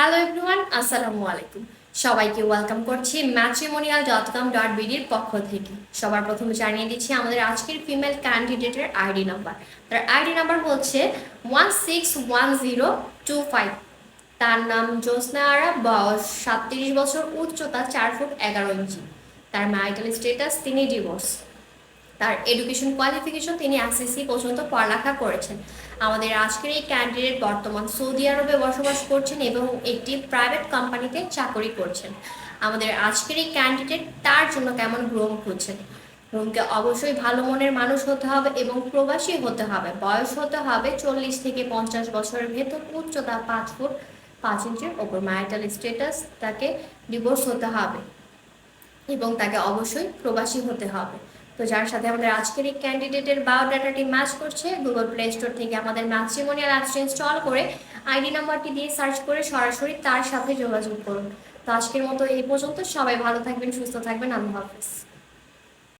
Hello everyone আসসালামু আলাইকুম সবাইকে ওয়েলকাম করছি ম্যাট্রিমোনিয়াল ডট কম ডট বিডির পক্ষ থেকে। সবার প্রথমে জানিয়ে দিচ্ছি আমাদের আজকের ফিমেল ক্যান্ডিডেটের আইডি নাম্বার তার আইডি নাম্বার হচ্ছে one six one zero two five তার নাম জ্যোৎস্না আরা, বয়স সাতত্রিশ বছর, উচ্চতা চার ফুট এগারো ইঞ্চি। তার ম্যারিটাল স্টেটাস তিনি ডিভোর্স তার এডুকেশন কোয়ালিফিকেশন তিনি এসএসসি পর্যন্ত পড়ালেখা করেছেন। আমাদের আজকের এই ক্যান্ডিডেট বর্তমান সৌদি আরবে বসবাস করছেন এবং একটি প্রাইভেট কোম্পানিতে চাকরি করছেন। আমাদের আজকের এই ক্যান্ডিডেট তার জন্য কেমন গ্রোম খুঁজছেন? গ্রোমকে অবশ্যই ভালো মনের মানুষ হতে হবে এবং প্রবাসী হতে হবে। বয়স হতে হবে চল্লিশ থেকে পঞ্চাশ বছরের ভেতর, উচ্চতা পাঁচ ফুট পাঁচ ইঞ্চির ওপর। ম্যারিটাল স্টেটাস তাকে ডিভোর্স হতে হবে এবং তাকে অবশ্যই প্রবাসী হতে হবে। তো যার সাথে আমাদের আজকের এই ক্যান্ডিডেটের বায়োডাটাটি ম্যাচ করছে গুগল প্লে স্টোর থেকে আমাদের ম্যাট্রিমোনিয়াল অ্যাপস ইনস্টল করে আইডি নাম্বারটি দিয়ে সার্চ করে সরাসরি তার সাথে যোগাযোগ করুন। তো আজকের মতো এই পর্যন্ত। সবাই ভালো থাকবেন, সুস্থ থাকবেন। আল্লাহ হাফিজ।